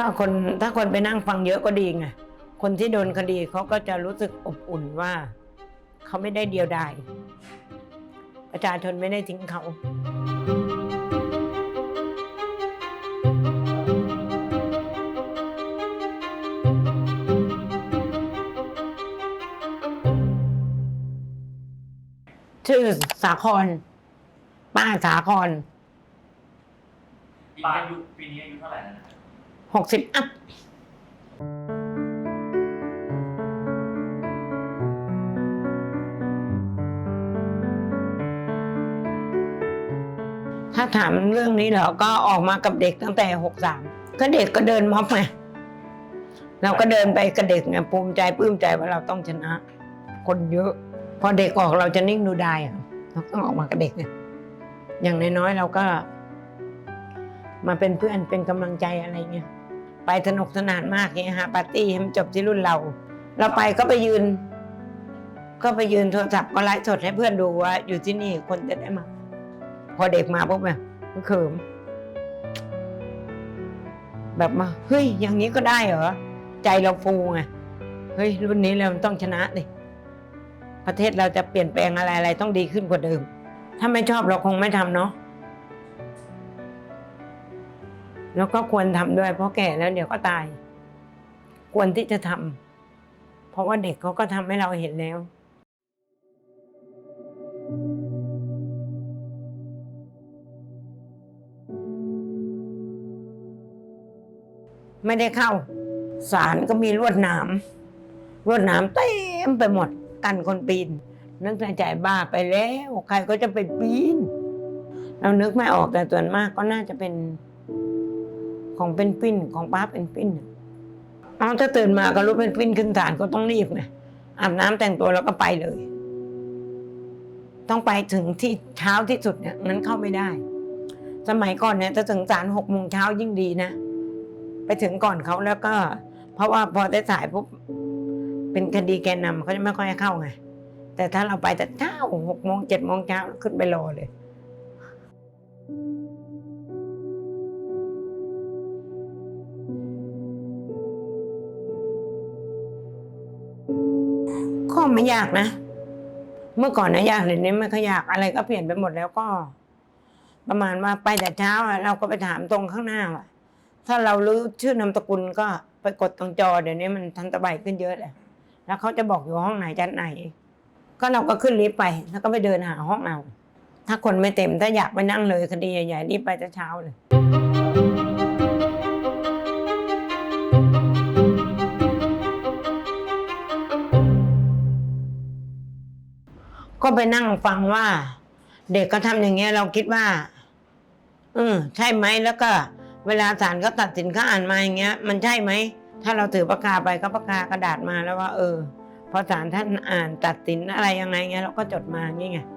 ก็คนถ้าคนไปนั่งฟังเยอะก็ดีไงคนที่โดนคดีเขาก็จะรู้สึกอบอุ่นว่า เขาไม่ได้เดียวดายประชาชนไม่ได้ทิ้งเขา ชื่อสาครป้าสาครปีนี้อายุปีนี้อายุเท่าไหร่แล้วนะครับ หกสิบอัพถ้าถามเรื่องนี้เหรอก็ออกมากับเด็กตั้งแต่หกสามก็เด็กก็เดินม็อบไงเราก็เดินไปกับเด็กไงภูมิใจปลื้มใจว่าเราต้องชนะ คนเยอะ พอเด็กออกเราจะนิ่งดูได้เราต้องออกมากับเด็กไงอย่างน้อยๆเราก็ มาเป็นเพื่อนเป็นกำลังใจอะไรเงี้ย ไปสนุกสนานมากเงี้ยฮะปาร์ตี้ให้มันจบที่รุ่นเรา เราไปก็ไปยืน ก็ไปยืนโทรศัพท์ก็ไลฟ์สดให้เพื่อนดูว่า อยู่ที่นี่คนจะได้มา พอเด็กมาปุ๊บแบบก็เขิม แบบมาเฮ้ยอย่างนี้ก็ได้เหรอ ใจเราฟูไงเฮ้ยรุ่นนี้เราต้องชนะดิประเทศเราจะเปลี่ยนแปลงอะไรอะไรต้องดีขึ้นกว่าเดิม ถ้าไม่ชอบเราคงไม่ทำเนาะ แล้วก็ควรทำด้วยเพราะแก่แล้วเดี๋ยวก็ตาย ควรที่จะทำเพราะว่าเด็กเขาก็ทำให้เราเห็นแล้ว ไม่ได้เข้าศาลก็มีลวดหนามลวดหนามเต็มไปหมดกันคนปีนนึกในใจบ้าไปแล้ว ใครก็จะไปปีน เรานึกไม่ออกแต่ส่วนมากก็น่าจะเป็น ของเป็นปิ้นของป้าเป็นปิ้นเอาถ้าตื่นมาก็รู้เป็นปิ้นขึ้นศาลก็ต้องรีบไงอาบน้ำแต่งตัวแล้วก็ไปเลย ต้องไปถึงที่เช้าที่สุดเนี่ยนั้นเข้าไม่ได้ สมัยก่อนเนี่ยถ้าถึงศาลหกโมงเช้ายิ่งดีนะไปถึงก่อนเขาแล้วก็ เพราะว่าพอได้สายปุ๊บเป็นคดีแกนนำเขาจะไม่ค่อยเข้าไงแต่ถ้าเราไปแต่เช้าหกโมงเจ็ดโมงเช้าขึ้นไปรอเลย ก็ไม่ยากนะ เมื่อก่อนนะยากเดี๋ยวนี้ไม่ค่อยยากอะไรก็เปลี่ยนไปหมดแล้วก็ ประมาณว่าไปแต่เช้าอะเราก็ไปถามตรงข้างหน้าว่าถ้าเรารู้ชื่อนามสกุลก็ไปกดตรงจอเดี๋ยวนี้มันทันสมัยขึ้นเยอะเลยแล้วเขาจะบอกอยู่ห้องไหนชั้นไหน ก็เราก็ขึ้นลิฟต์ไป แล้วก็ไปเดินหาห้องเอา ถ้าคนไม่เต็มถ้าอยากไปนั่งเลยคดีใหญ่ๆรีบไปแต่เช้าเลย ก็ไปนั่งฟังว่า เด็กก็ทำอย่างเงี้ยเราคิดว่าเออใช่ไหมแล้วก็ เวลาศาลก็ตัดสินเขาอ่านมาอย่างเงี้ย มันใช่ไหมถ้าเราถือปากกาไปก็ปากกากระดาษมาแล้วว่า เออ พอศาลท่านอ่านตัดสินอะไรยังไงเงี้ยเราก็จดมาอย่างเงี้ย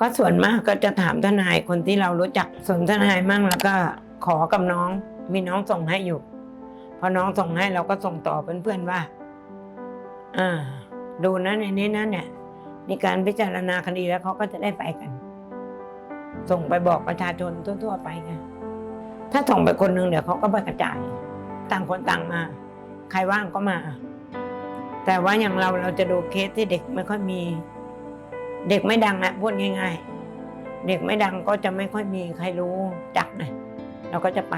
ก็ส่วนมากก็จะถามทนายคนที่เรารู้จักส่วนทนายมั่งแล้วก็ ขอกับน้องมีน้องส่งให้อยู่ พอน้องส่งให้เราก็ส่งต่อเพื่อนๆว่าอ่า ดูนะในนี้นะเนี่ยมีการพิจารณาคดีแล้วเขาก็จะได้ไปกัน ส่งไปบอกประชาชนทั่ว ๆ ไปไงถ้าส่งไปคนหนึ่งเดี๋ยวเขาก็ไปกระจาย ต่างคนต่างมา ใครว่างก็มา แต่ว่าอย่างเราเราจะดูเคสที่เด็กไม่ค่อยมี เด็กไม่ดังนะพูดง่าย ๆ เด็กไม่ดังก็จะไม่ค่อยมีใครรู้จักไง เราก็จะไป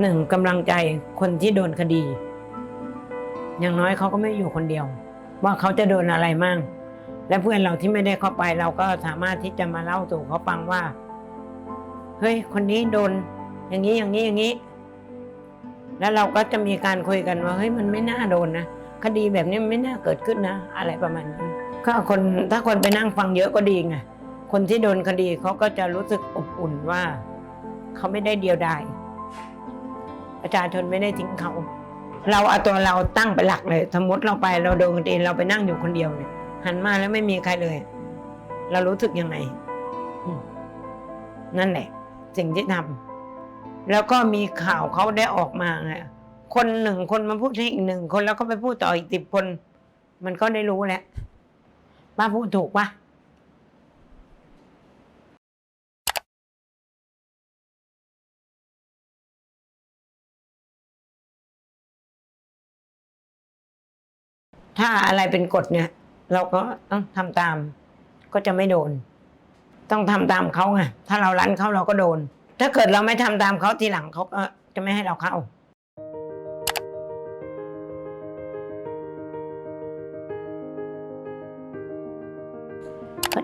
หนึ่งกำลังใจคนที่โดนคดี อย่างน้อยเขาก็ไม่อยู่คนเดียว ว่าเขาจะโดนอะไรมั่ง และเพื่อนเราที่ไม่ได้เข้าไปเราก็สามารถที่จะมาเล่าสู่เขาฟังว่า เฮ้ย คนนี้โดน อย่างนี้อย่างนี้อย่างนี้ แล้วเราก็จะมีการคุยกันว่าเฮ้ยมันไม่น่าโดนนะ คดีแบบนี้ไม่น่าเกิดขึ้นนะ อะไรประมาณนี้ก็คนถ้าคนไปนั่งฟังเยอะก็ดีไงคนที่โดนคดีเขาก็จะรู้สึกอบอุ่นว่าเขาไม่ได้เดียวดายประชาชนไม่ได้ทิ้งเขา เราเอาตัวเราตั้งเป็นหลักเลย สมมติเราไปเราโดนคดีเราไปนั่งอยู่คนเดียวเนี่ยหันมาแล้วไม่มีใครเลย เรารู้สึกยังไงนั่นแหละสิ่งที่ทำแล้วก็มีข่าวเขาได้ออกมาไง คนหนึ่งคนมาพูดให้อีกหนึ่งคนแล้วก็ไปพูดต่ออีกสิบคน มันก็ได้รู้แล้วป้าพูดถูกปะถ้าอะไรเป็นกฎเนี่ย เราก็ต้องทำตาม ก็จะไม่โดน ต้องทำตามเขาไงถ้าเรารั้นเขาเราก็โดน ถ้าเกิดเราไม่ทำตามเขาทีหลังเขาก็จะไม่ให้เราเข้า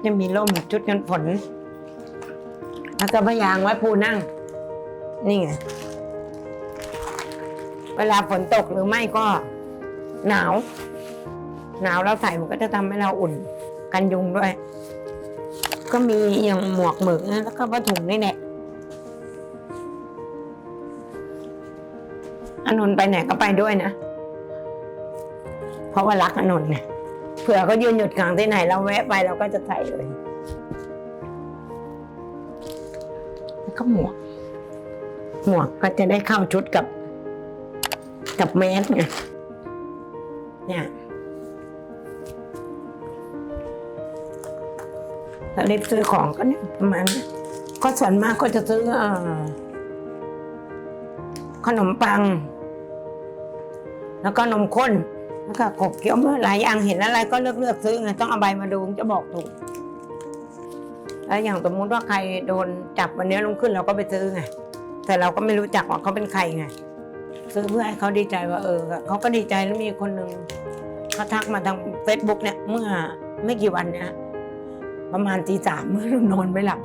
จะมีร่มชุดกันฝนแล้วก็พยางไว้ปูนั่ง นี่ไง เวลาฝนตกหรือไม่ก็หนาว หนาวแล้วใส่มันก็จะทำให้เราอุ่นกันยุงด้วย ก็มีอย่างหมวกหมึกแล้วก็ผ้าถุงนี่แหละอนนท์ไปไหนก็ไปด้วยนะ เพราะว่ารักอนนท์เนี่ย เผื่อเขายืนหยุดกลางที่ไหนเราแวะไปเราก็จะใส่เลย แล้วก็หมวก หมวกก็จะได้เข้าชุดกับ กับแมสไงเนี่ยถ้าเล็บซื้อของก็เนี่ยประมาณนี้ก็ส่วนมากก็จะซื้อเอ่อขนมปัง แล้วก็นมข้น แล้วก็กบเกี๊ยวเมื่อหลายอย่างเห็นอะไรก็เลือกเลือกซื้อไงต้องเอาใบมาดูจะบอกถูกแล้วอย่างสมมุติว่าใครโดนจับวันนี้ลงขึ้นเราก็ไปซื้อไงแต่เราก็ไม่รู้จักว่าเขาเป็นใครไงซื้อเพื่อให้เขาดีใจว่าเออเขาก็ดีใจแล้วมีคนหนึ่งเขาทักมาทางเฟซบุ๊กเนี่ยเมื่อไม่กี่วันเนี่ยประมาณตีสามเมื่อนอนไม่หลับ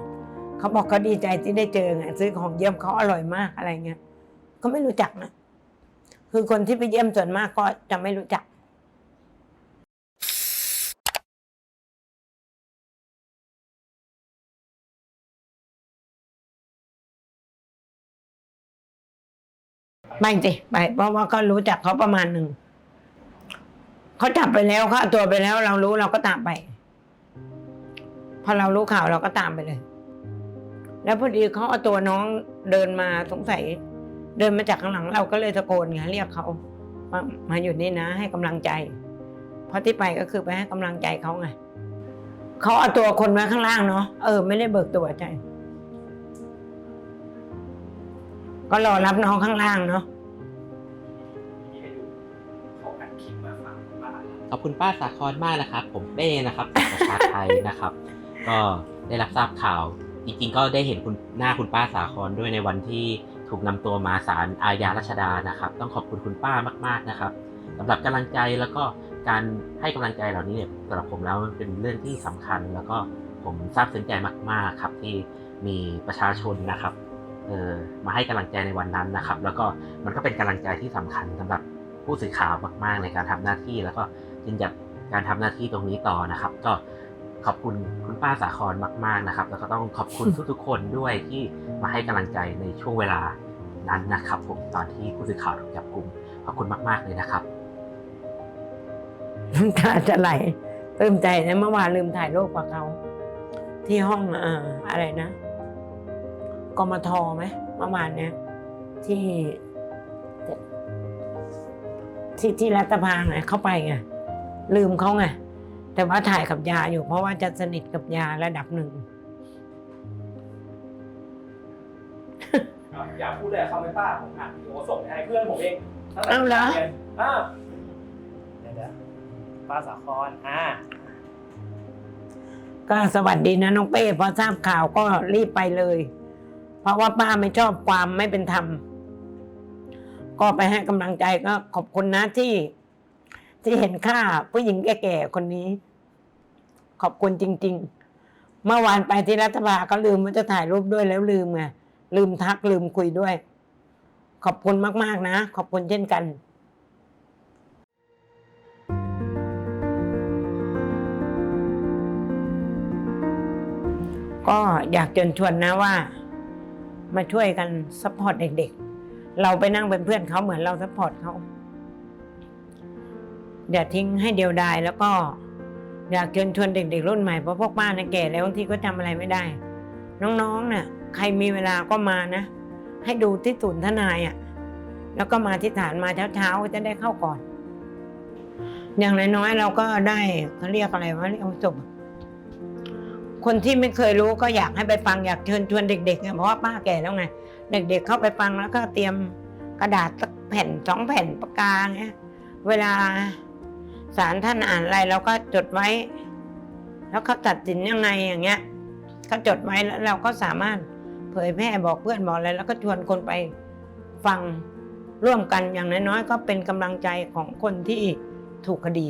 เขาบอกเขาดีใจที่ได้เจอไงซื้อของเยี่ยมเขาอร่อยมากอะไรเงี้ยก็ไม่รู้จักนะคือคนที่ไปเยี่ยมส่วนมากก็จะไม่รู้จัก ไปสิไปเพราะว่าก็รู้จักเขาประมาณหนึ่งเขาจับไปแล้วเขาเอาตัวไปแล้วเรารู้เราก็ตามไป พอเรารู้ข่าวเราก็ตามไปเลย แล้วพอดีเขาเอาตัวน้องเดินมาสงสัย เดินมาจากข้างหลังเราก็เลยตะโกนไงเรียกเขามามาอยู่นี่นะ ให้กำลังใจ เพราะที่ไปก็คือไปให้กำลังใจเขาไงเขาเอาตัวคนไว้ข้างล่างเนาะเออไม่ได้เบิกตัวใจ ก็รอรับน้องข้างล่างเนาะที่ให้ดูเขอัดคลิปมาฟังบ้าขอบคุณป้าสาครมากนะครับ ผมเป้นะครับจากประชาไทยนะครับ ก็ได้รับทราบข่าว จริงๆ ก็ได้เห็นคุณหน้าคุณป้าสาครด้วยในวันที่ถูกนำตัวมาศาลอาญารัชดานะครับ ต้องขอบคุณคุณป้ามากๆนะครับสำหรับกำลังใจแล้วก็การให้กำลังใจเหล่านี้เนี่ยสำหรับผมแล้วมันเป็นเรื่องที่สำคัญ แล้วก็ผมซาบซึ้งใจมาก ๆ ครับที่มีประชาชนนะครับ มาให้กำลังใจในวันนั้นนะครับ แล้วก็มันก็เป็นกำลังใจที่สำคัญสำหรับผู้สื่อข่าวมาก ๆ ในการทำหน้าที่ แล้วก็ยืนหยัดการทำหน้าที่ตรงนี้ต่อนะครับ ก็ขอบคุณคุณป้าสาครมาก ๆนะครับ แล้วก็ต้องขอบคุณทุกๆคนด้วยที่มาให้กำลังใจในช่วงเวลานั้นนะครับผมตอนที่ผู้สื่อข่าวถูกจับกลุ่มขอบคุณมาก ๆเลยนะครับน้ำตาจะไหลปลื้มใจนะเมื่อวานลืมถ่ายรูปกับเขา ที่ห้องอ่าอะไรนะ กมทไหมเมื่อวานเนี้ยที่ที่ที่รัฐพาไงเข้าไปไงลืมเขาไงแต่ว่าถ่ายกับยาอยู่ เพราะว่าจะสนิทกับยาระดับหนึ่งอะอยากพูดเลยเขาไหมป้าผมอัดวิดีโอส่งไปให้เพื่อนผมเองตั้งแต่เอาเหรอรียนอ่าเดี๋ยวเดี๋ยวป้าสาครอ่าก็สวัสดีนะน้องเป้พอทราบข่าวก็รีบไปเลย เพราะว่าป้าไม่ชอบความไม่เป็นธรรม ก็ไปให้กำลังใจก็ขอบคุณนะที่ ที่เห็นค่าผู้หญิงแก่ๆคนนี้ ขอบคุณจริง ๆ เมื่อวานไปที่รัฐบาลก็ลืมว่าจะถ่ายรูปด้วยแล้วลืมไงลืมทักลืมคุยด้วย ขอบคุณมาก ๆ นะ ขอบคุณเช่นกันก็อยากเชิญชวนนะว่า มาช่วยกันซัพพอร์ตเด็กๆ เราไปนั่งเป็นเพื่อนเขาเหมือนเราซัพพอร์ตเขาอย่าทิ้งให้เดียวดายแล้วก็อยากเชิญชวนเด็กๆรุ่นใหม่เพราะพวกป้าเนี่ยแก่แล้วบางทีก็จำอะไรไม่ได้ น้องๆเนี่ยใครมีเวลาก็มานะ ให้ดูที่ศูนย์ทนายอะ่ะแล้วก็มาที่ฐานมาเช้าๆจะได้เข้าก่อน อย่างน้อยๆเราก็ได้เขาเรียกอะไรวะเรียกว่าจบ คนที่ไม่เคยรู้ก็อยากให้ไปฟังอยากเชิญชวนเด็กๆไงเพราะว่าป้าแก่แล้วไงเด็กๆเข้าไปฟังแล้วก็เตรียมกระดาษสักแผ่นสองแผ่นปากกาเงี้ยเวลาศาลท่านอ่านอะไรเราก็จดไว้ แล้วเขาตัดสินยังไงอย่างเงี้ยเขาจดไว้แล้วเราก็สามารถเผยแพร่บอกเพื่อนบอกอะไรแล้วก็ชวนคนไปฟังร่วมกันอย่างน้อยๆก็เป็นกำลังใจของคนที่ถูกคดี